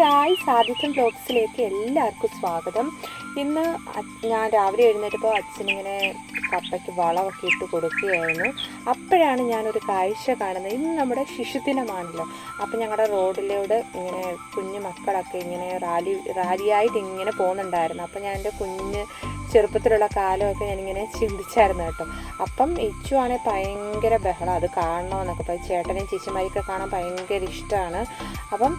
Hi സാധിക്കും ബ്ലോഗ്സിലേക്ക് എല്ലാവർക്കും സ്വാഗതം. ഇന്ന് ഞാൻ രാവിലെ എഴുന്നേറ്റപ്പോൾ അച്ഛനിങ്ങനെ കപ്പയ്ക്ക് വളമൊക്കെ ഇട്ട് കൊടുക്കുകയായിരുന്നു. അപ്പോഴാണ് ഞാനൊരു കാഴ്ച കാണുന്നത്. ഇന്ന് നമ്മുടെ ശിശുദിനമാണല്ലോ. അപ്പോൾ ഞങ്ങളുടെ റോഡിലൂടെ ഇങ്ങനെ കുഞ്ഞു മക്കളൊക്കെ ഇങ്ങനെ റാലി റാലിയായിട്ട് ഇങ്ങനെ പോകുന്നുണ്ടായിരുന്നു. അപ്പോൾ ഞാൻ എന്റെ കുഞ്ഞ് ചെറുപ്പത്തിലുള്ള കാലമൊക്കെ ഞാനിങ്ങനെ ചിന്തിച്ചായിരുന്നു കേട്ടോ. അപ്പം ഇച്ചു ആണെങ്കിൽ ഭയങ്കര ബഹളം. അത് കാണണമെന്നൊക്കെ പറയും ചേട്ടനെയും ചേച്ചിമാരെയൊക്കെ കാണാൻ ഭയങ്കര ഇഷ്ടമാണ്. അപ്പം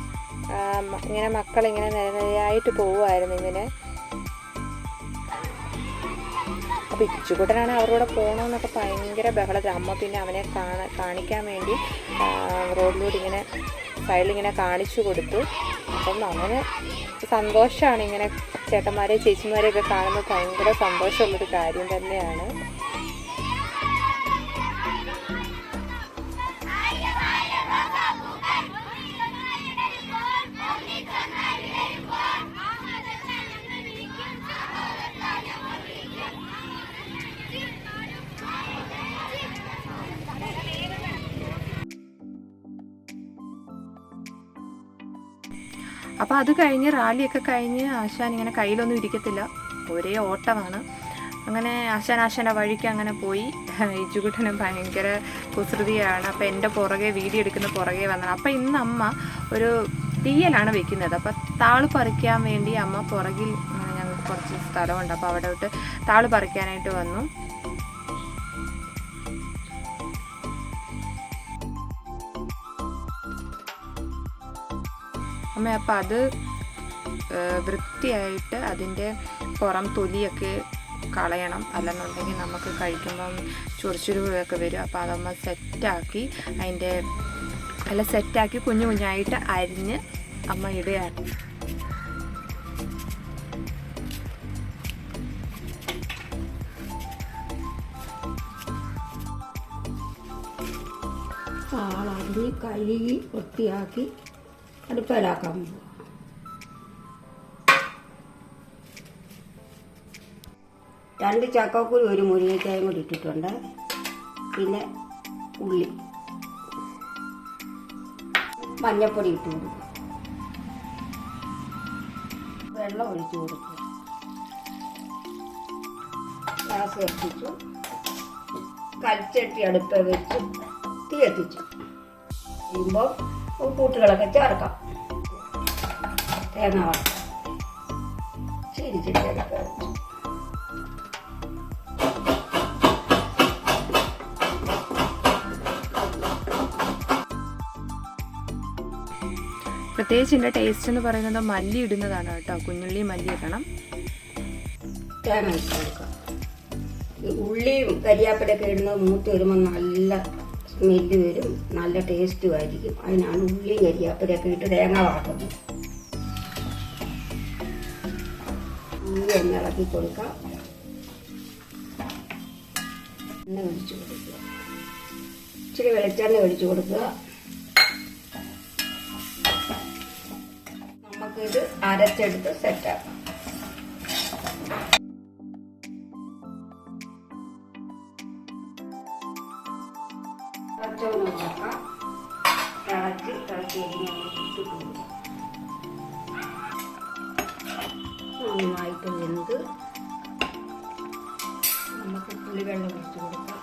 ഇങ്ങനെ മക്കളിങ്ങനെ നിരനിരയായിട്ട് പോവുമായിരുന്നു ഇങ്ങനെ. അപ്പോൾ ഇച്ചുകൂട്ടനാണ് അവരോട് പോകണമെന്നൊക്കെ ഭയങ്കര ബഹളത്തിൽ അമ്മ പിന്നെ അവനെ കാണാൻ കാണിക്കാൻ വേണ്ടി റോഡിലൂടെ ഇങ്ങനെ സൈഡിൽ ഇങ്ങനെ കാണിച്ചു കൊടുത്തു. അപ്പം അവന് സന്തോഷമാണ് ഇങ്ങനെ ചേട്ടന്മാരെ ചേച്ചിമാരെയൊക്കെ കാണുമ്പോൾ ഭയങ്കര സന്തോഷമുള്ളൊരു കാര്യം തന്നെയാണ്. അപ്പോൾ അത് കഴിഞ്ഞ് റാലിയൊക്കെ കഴിഞ്ഞ് ആശാൻ ഇങ്ങനെ കയ്യിലൊന്നും ഇരിക്കത്തില്ല. ഒരേ ഓട്ടമാണ്. അങ്ങനെ ആശാൻ ആശാന്റെ വഴിക്ക് അങ്ങനെ പോയി. ഇജുകുട്ടനും ഭയങ്കര കുസൃതിയാണ്. അപ്പോൾ എന്റെ പുറകെ വീഡിയോ എടുക്കുന്ന പുറകെ വന്നത് അപ്പോൾ ഇന്ന് അമ്മ ഒരു തീയലാണ് വെക്കുന്നത്. അപ്പോൾ താൾ പറിക്കാൻ വേണ്ടി അമ്മ പുറകിൽ ഞങ്ങൾക്ക് കുറച്ച് സ്ഥലമുണ്ട്. അപ്പോൾ അവിടെ വിട്ട് താൾ പറിക്കാനായിട്ട് വന്നു. അമ്മ അപ്പം അത് വൃത്തിയായിട്ട് അതിന്റെ പുറം തൊലിയൊക്കെ കളയണം. അല്ലെന്നുണ്ടെങ്കിൽ നമുക്ക് കഴിക്കുമ്പം ചൊറിച്ചുരുവൊക്കെ വരും. അപ്പോൾ അതമ്മ സെറ്റാക്കി അതിന്റെ അല്ല സെറ്റാക്കി കുഞ്ഞു കുഞ്ഞായിട്ട് അരിഞ്ഞ് അമ്മ ഇടുകയാണ്. ആളറിഞ്ഞ് കഴുകി വൃത്തിയാക്കി അടുപ്പയിലാക്കാൻ രണ്ട് ചക്കക്കുരു ഒരു മുരിങ്ങയ്ക്കായും കൂടി ഇട്ടിട്ടുണ്ട്. പിന്നെ ഉള്ളി. മഞ്ഞപ്പൊടി ഇട്ട് കൊടുക്കും. വെള്ളം ഒഴിച്ചു കൊടുക്കും. ഗ്യാസ് കത്തിച്ചു. കൽച്ചട്ടി അടുപ്പ് വെച്ച് തീ കഴിയുമ്പോൾ കൂട്ടുകളൊക്കെ ചേർക്കാം. തേങ്ങ വറുക്കാം ശരി ശരി പ്രത്യേകിച്ച് ഇതിന്റെ ടേസ്റ്റ് എന്ന് പറയുന്നത് മല്ലി ഇടുന്നതാണ് കേട്ടോ. കുഞ്ഞുള്ളി മല്ലി ഇടണം. തേങ്ങ ഇട്ട് കൊടുക്കാം. ഉള്ളിയും കരിയാപ്പിലൊക്കെ ഇടുന്നത് മൂത്ത് വരുമ്പോൾ നല്ല സ്മെല്ല് വരും നല്ല ടേസ്റ്റും ആയിരിക്കും. അതിനാണ് ഉള്ളിയും കരിയാപ്പിലൊക്കെ ഇട്ട് തേങ്ങ വറക്കുന്നത് ഉള്ളി ഒന്ന് ഇളക്കി കൊടുക്കാം എണ്ണ ഒഴിച്ചു കൊടുക്കുക. ഇച്ചിരി വെളിച്ചെണ്ണ ഒഴിച്ചു കൊടുക്കുക. നമുക്കിത് അരച്ചെടുത്ത് സെറ്റാക്കാം തിളച്ചൊന്ന് നോക്കാം തിളച്ച് തിളച്ച് കഴിഞ്ഞ് കൊടുക്കാം നന്നായിട്ട് വെന്ത് നമുക്ക് പുളിവെള്ളം ഒഴിച്ച് കൊടുക്കാം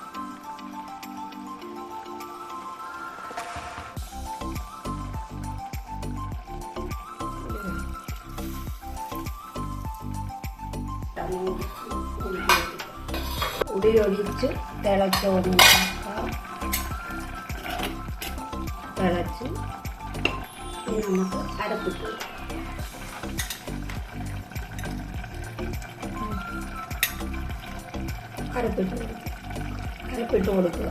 പുളിവെള്ളം. ഉടിയൊഴിച്ച് തിളച്ചോന്ന് നോക്കാം തിളച്ച് ഇനി നമുക്ക് അരപ്പിട്ട്. അരപ്പിട്ട് കൊടുക്കുക അരപ്പിട്ട് കൊടുക്കുക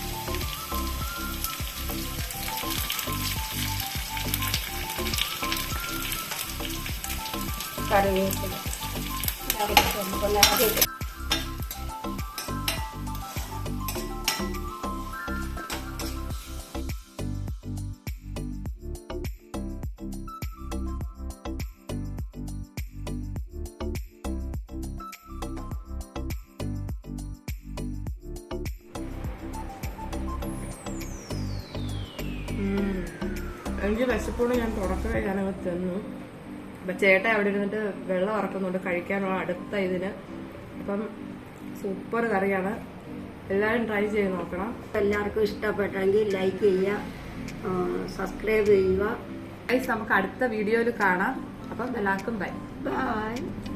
കറിവേപ്പില. എനിക്ക് വിശപ്പോടെ ഞാൻ തുടക്കമേ ഞാനത് തിന്നു അപ്പൊ ചേട്ടൻ അവിടെ ഇരുന്നിട്ട് വെള്ളം ഇറക്കുന്നുണ്ട് കഴിക്കാനുള്ള അടുത്ത ഇതിന്. അപ്പം സൂപ്പർ കറിയാണ്. എല്ലാവരും ട്രൈ ചെയ്ത് നോക്കണം. എല്ലാവർക്കും ഇഷ്ടപ്പെട്ടെങ്കിൽ ലൈക്ക് ചെയ്യുക സബ്സ്ക്രൈബ് ചെയ്യുക. നമുക്ക് അടുത്ത വീഡിയോയിൽ കാണാം. അപ്പം എല്ലാവർക്കും ബൈ ബൈ